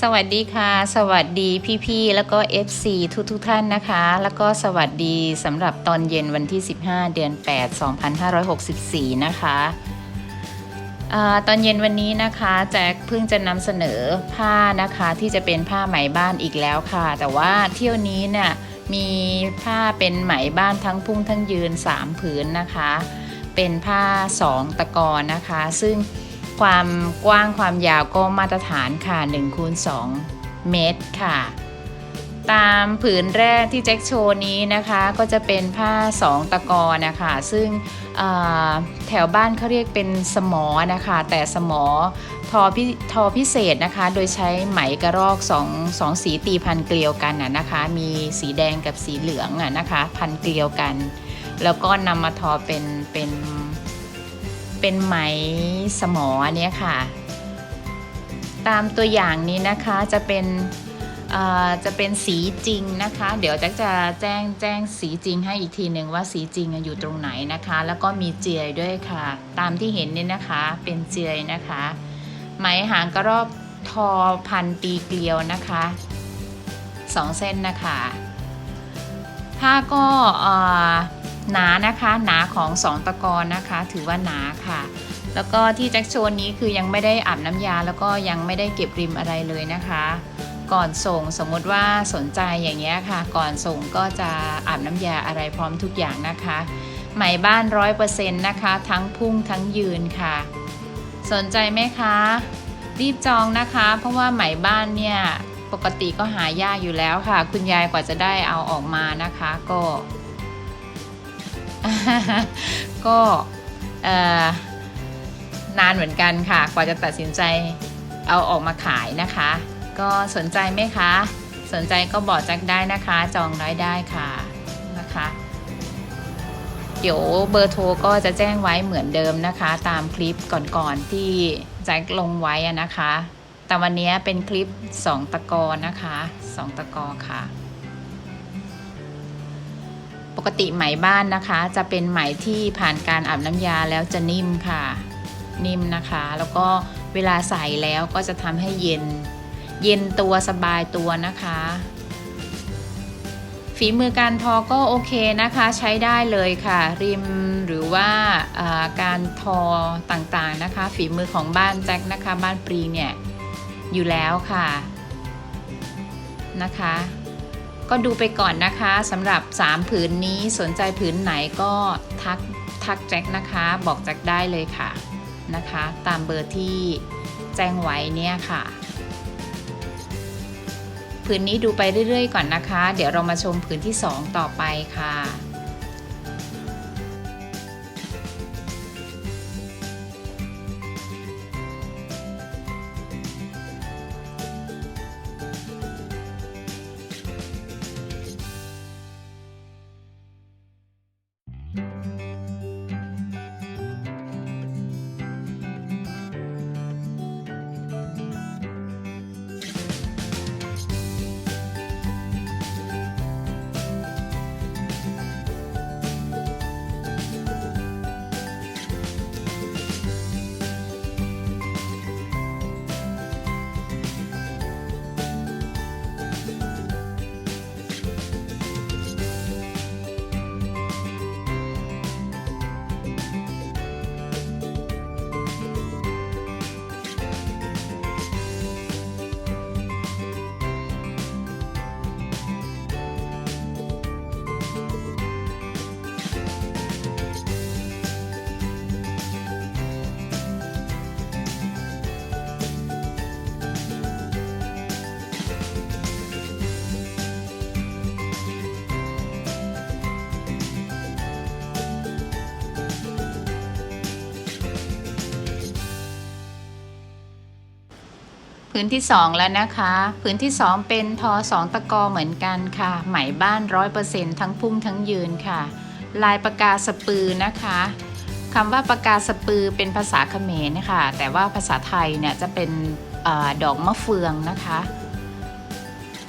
สวัสดีค่ะ สวัสดีพี่ๆ แล้วก็ FC ทุกๆทท่านนะคะ แล้วก็สวัสดีสำหรับตอนเย็นวันที่ 15 เดือน 8 2564 นะคะอตอนเย็นวันนี้นะคะแจ็คเพิ่งจะนำเสนอผ้านะคะที่จะเป็นผ้าไหมบ้านอีกแล้วค่ะ แต่ว่าเที่ยวนี้เนี่ยมีผ้าเป็นไหมบ้านทั้งพุ่งทั้งยืน 3 ผืนนะคะ เป็นผ้า 2 ตะกอนนะคะ ซึ่ง ความกว้างความยาวก็มาตรฐานค่ะ1คูณ2เมตรค่ะ ตามผืนแรกที่แจ็คโชว์นี้นะคะก็จะเป็นผ้า 2 ตะกอนะคะ ซึ่งแถวบ้านเขาเรียกเป็นสมอนะคะ แต่สมอทอพิทอพิเศษนะคะ โดยใช้ไหมกระรอกสองสองสีตีพันเกลียวกันนะคะ มีสีแดงกับสีเหลืองนะคะ พันเกลียวกัน แล้วก็นำมาทอเป็นเป็น เป็นไหมสมออันเนี้ยค่ะ ตามตัวอย่างนี้นะคะจะเป็นจะเป็นสีจริงนะคะ เดี๋ยวแจ็คจะแจ้งแจ้งสีจริงให้อีกทีหนึ่งว่าสีจริงอยู่ตรงไหนนะคะ แล้วก็มีเจียด้วยค่ะ ตามที่เห็นนี่นะคะเป็นเจียนะคะ ไหมหางกระรอกทอพันตีเกลียวนะคะสองเส้นนะคะผ้าก็อ่อ หนานะคะหนาของสองตะกอนนะคะ ถือว่าหนาค่ะ แล้วก็ที่แจ็คโชว์นี้คือยังไม่ได้อาบน้ำยา แล้วก็ยังไม่ได้เก็บริมอะไรเลยนะคะ ก่อนส่งสมมติว่าสนใจอย่างเงี้ยค่ะ ก่อนส่งก็จะอาบน้ำยาอะไรพร้อมทุกอย่างนะคะไหมบ้านร้อยเปอร์เซ็นต์นะคะ ทั้งพุ่งทั้งยืนค่ะ สนใจไหมคะ รีบจองนะคะ เพราะว่าไหมบ้านเนี่ยปกติก็หายากอยู่แล้วค่ะ คุณยายกว่าจะได้เอาออกมานะคะ ก็ ก็นานเหมือนกันค่ะ กว่าจะตัดสินใจเอาออกมาขายนะคะ ก็สนใจไหมคะ สนใจก็บอกแจ็คได้นะคะ จองน้อยได้ค่ะนะคะ เดี๋ยวเบอร์โทรก็จะแจ้งไว้เหมือนเดิมนะคะ ตามคลิปก่อนๆที่แจ็คลงไว้นะคะ แต่วันนี้เป็นคลิป 2 ตะกอนะคะ 2 ตะกอค่ะ ปกติไหมบ้านนะคะ จะเป็นไหมที่ผ่านการอาบน้ำยาแล้วจะนิ่มค่ะ นิ่มนะคะ แล้วก็เวลาใส่แล้วก็จะทำให้เย็น เย็นตัวสบายตัวนะคะฝีมือการทอก็โอเคนะคะใช้ได้เลยค่ะ ริมหรือว่าอ่าการทอต่างๆนะคะ ฝีมือของบ้านแจ็คนะคะ บ้านปรีเนี่ยอยู่แล้วค่ะนะคะ ก็ดูไปก่อนนะคะสำหรับ 3 ผืนนี้สนใจผืนไหนก็ทักทักแจ็คนะคะ บอกแจ็คได้เลยค่ะนะคะ ตามเบอร์ที่แจ้งไว้เนี่ยค่ะ ผืนนี้ดูไปเรื่อยๆ ก่อนนะคะ เดี๋ยวเรามาชมผืนที่ 2 ต่อไปค่ะ พื้นที่ 2 แล้วนะคะ พื้นที่ 2 เป็นทอ2ตะกอเหมือนกันค่ะ ไหมบ้าน100%ทั้งพุ่งทั้งยืนค่ะ ลายปากกาสปือนะคะคำว่าปากกาสปือเป็นภาษาเขมรนะคะ แต่ว่าภาษาไทยเนี่ยจะเป็นอดอกมะเฟืองนะคะ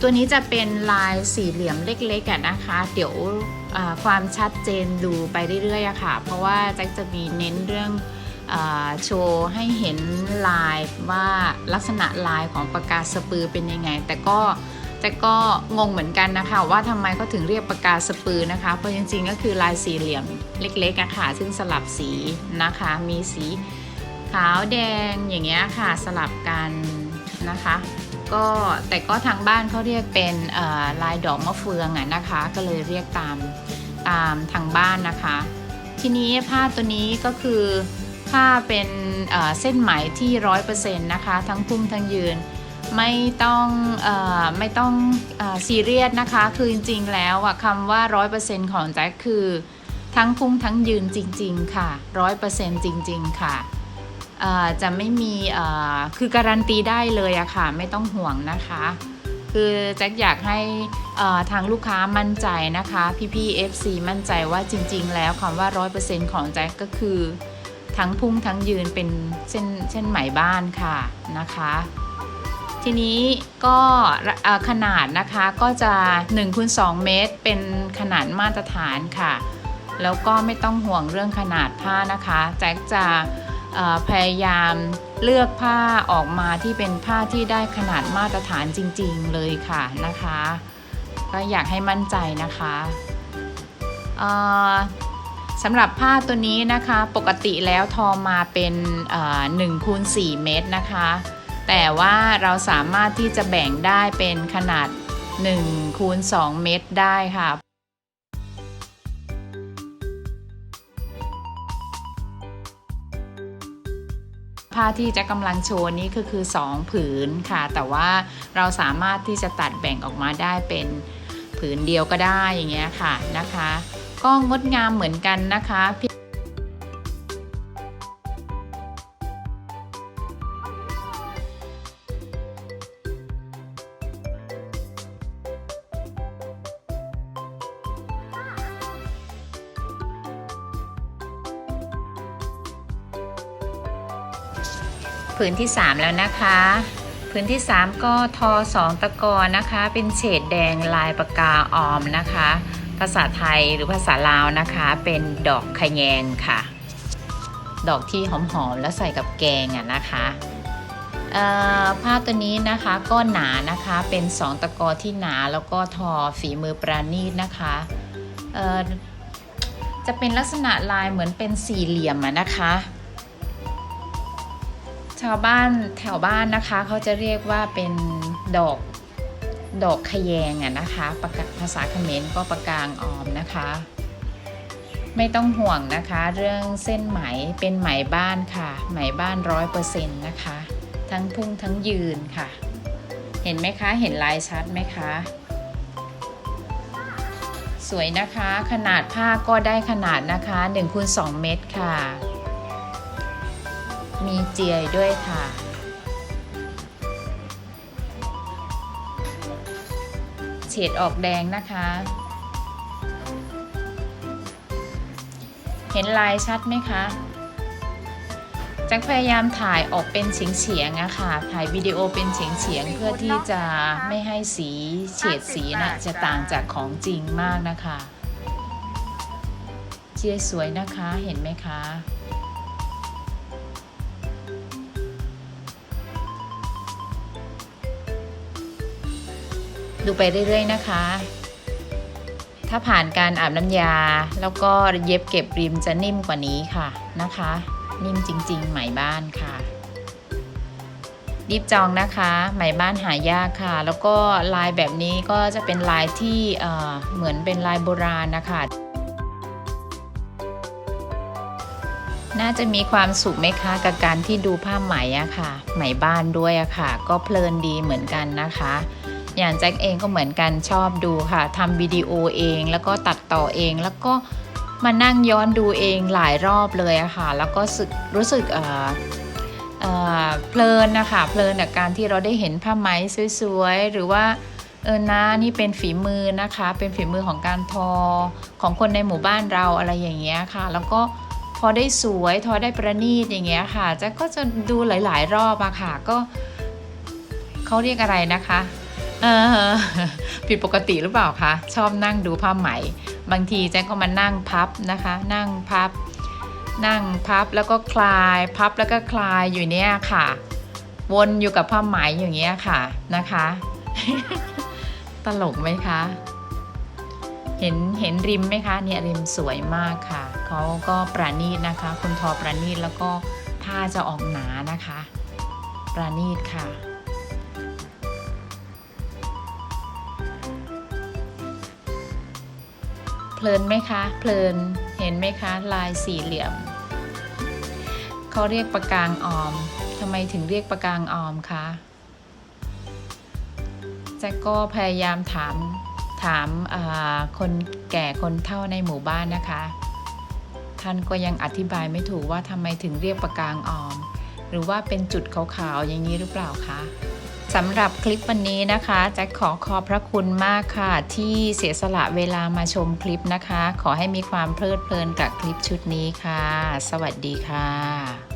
ตัวนี้จะเป็นลายสี่เหลี่ยมเล็กๆอะนะคะ เดี๋ยวความชัดเจนดูไปเรื่อยๆอะค่ะ เพราะว่าแจ็คจะมีเน้นเรื่อง โชว์ให้เห็นลายว่าลักษณะลายของปากกาสปือเป็นยังไง แต่ก็แต่ก็งงเหมือนกันนะคะ ว่าทำไมเขาถึงเรียกปากกาสปือนะคะ เพราะจริงๆก็คือลายสี่เหลี่ยมเล็กๆอะค่ะซึ่งสลับสีนะคะ มีสีขาวแดงอย่างเงี้ยค่ะสลับกันนะคะก็แต่ก็ทางบ้านเขาเรียกเป็นลายดอกมะเฟืองอะนะคะ ก็เลยเรียกตามตามทางบ้านนะคะ ทีนี้ผ้าตัวนี้ก็คือ ผ้าเป็นเส้นไหมที่ร้อยเปอร์เซ็นต์นะคะ ทั้งพุ่งทั้งยืนไม่ต้องอไม่ต้องอซีเรียสนะคะ คือจริงๆแล้วอะคำว่าร้อยเปอร์เซ็นต์ของแจ็คคือทั้งพุ่งทั้งยืนจริง ๆ ค่ะร้อยเปอร์เซ็นต์จริง ๆ ค่ะจะไม่มีคือการันตีได้เลยอะค่ะ ไม่ต้องห่วงนะคะ คือแจ็คอยากให้ทางลูกค้ามั่นใจนะคะ พี่ๆ FC มั่นใจว่าจริง ๆ แล้วคำว่า 100%ของแจ็คก็คือ ทั้งพุ่งทั้งยืนเป็นเส้นเส้นไหมบ้านค่ะนะคะ ทีนี้ก็ขนาดนะคะก็จะ1คูณ2เมตร เป็นขนาดมาตรฐานค่ะ แล้วก็ไม่ต้องห่วงเรื่องขนาดผ้านะคะแจ็คจะพยายามเลือกผ้าออกมาที่เป็นผ้าที่ได้ขนาดมาตรฐานจริงๆเลยค่ะนะคะ ก็อยากให้มั่นใจนะคะ สำหรับผ้าตัวนี้นะคะปกติแล้วทอมาเป็น1คูณ4เมตรนะคะ แต่ว่าเราสามารถที่จะแบ่งได้เป็นขนาด1คูณ2เมตรได้ค่ะผ้าที่จะกำลังโชว์นี้ก็คือ 2 ผืนค่ะ แต่ว่าเราสามารถที่จะตัดแบ่งออกมาได้เป็นผืนเดียวก็ได้อย่างเงี้ยค่ะนะคะ ก็งดงามเหมือนกันนะคะพียงผืนที่ 3 แล้วนะคะผืนที่ 3 ก็ทอ 2 ตะกอนะคะ เป็นเฉดแดงลายปากกาออมนะคะ ภาษาไทยหรือภาษาลาวนะคะ เป็นดอกขะแยงค่ะ ดอกที่หอมๆแล้วใส่กับแกงอะนะคะผ้าตัวนี้นะคะก็หนานะคะเป็น2ตะกอที่หนาแล้วก็ทอฝีมือปราณีตนะคะจะเป็นลักษณะลายเหมือนเป็นสี่เหลี่ยมอะนะคะ ชาวบ้านแถวบ้านนะคะเขาจะเรียกว่าเป็นดอก ดอกขยงอะนะคะปากกาภาษาเขมรก็ปากกางออมนะคะ ไม่ต้องห่วงนะคะ เรื่องเส้นไหมเป็นไหมบ้านค่ะ ไหมบ้านร้อยเปอร์เซ็นต์นะคะ ทั้งพุ่งทั้งยืนค่ะ เห็นไหมคะเห็นลายชัดไหมคะสวยนะคะขนาดผ้าก็ได้ขนาดนะคะ1คูณ2เมตรค่ะ มีเจียด้วยค่ะ เฉดออกแดงนะคะ เห็นลายชัดไหมคะจ็คพยายามถ่ายออกเป็นเฉียงเฉียงๆอะค่ะ ถ่ายวิดีโอเป็นเฉียงเฉียงๆเพื่อที่จะไม่ให้สีเฉดสีน่ะจะต่างจากของจริงมากนะคะเจียสวยนะคะ เห็นไหมคะ ดูไปเรื่อยๆนะคะ ถ้าผ่านการอาบน้ำยา แล้วก็เย็บเก็บริมจะนิ่มกว่านี้ค่ะนะคะ นิ่มจริงๆ ไหมบ้านค่ะ รีบจองนะคะ ไหมบ้านหายากค่ะ แล้วก็ลายแบบนี้ก็จะเป็นลายที่เเหมือนเป็นลายโบราณนะคะน่าจะมีความสุขไหมคะกับการที่ดูผ้าไหมอะค่ะ ไหมบ้านด้วยอะค่ะ ก็เพลินดีเหมือนกันนะคะ อย่างแจ็คเองก็เหมือนกันชอบดูค่ะทำวิดีโอเองแล้วก็ตัดต่อเองแล้วก็มานั่งย้อนดูเองหลายรอบเลยอะค่ะ แล้วก็สึกรู้สึกเออเออเพลินนะคะเพลินกับการที่เราได้เห็นผ้าไหมสวยๆ หรือว่าเออนะนี่เป็นฝีมือนะคะ เป็นฝีมือของการทอของคนในหมู่บ้านเราอะไรอย่างเงี้ยค่ะ แล้วก็พอได้สวยทอได้ประณีตอย่างเงี้ยค่ะแจ็คก็จะดูหลาย ๆ รอบอะค่ะก็เขาเรียกอะไรนะคะ เออผิดปกติหรือเปล่าคะ ชอบนั่งดูผ้าไหม บางทีแจ๊กก็มานั่งพับนะคะ นั่งพับ นั่งพับแล้วก็คลาย พับแล้วก็คลายอยู่เนี่ยค่ะ วนอยู่กับผ้าไหมอย่างเงี้ยค่ะนะคะ ตลกไหมคะ เห็นเห็นริมไหมคะเนี่ยริมสวยมากค่ะเขาก็ประณีตนะคะ คุณทอประณีตแล้วก็ผ้าจะออกหนานะคะ ประณีตค่ะ เพลินไหมคะ เพลินเห็นไหมคะ ลายสี่เหลี่ยมเขาเรียกประกางออมทำไมถึงเรียกประกางออมคะแจ็คก็พยายามถามถามาคนแก่คนเฒ่าในหมู่บ้านนะคะ ท่านก็ยังอธิบายไม่ถูกว่าทำไมถึงเรียกประกางออม หรือว่าเป็นจุดขาวๆอย่างนี้หรือเปล่าคะ สำหรับคลิปวันนี้นะคะแจ็คขอขอบพระคุณมากค่ะ ที่เสียสละเวลามาชมคลิปนะคะ ขอให้มีความเพลิดเพลินกับคลิปชุดนี้ค่ะ สวัสดีค่ะ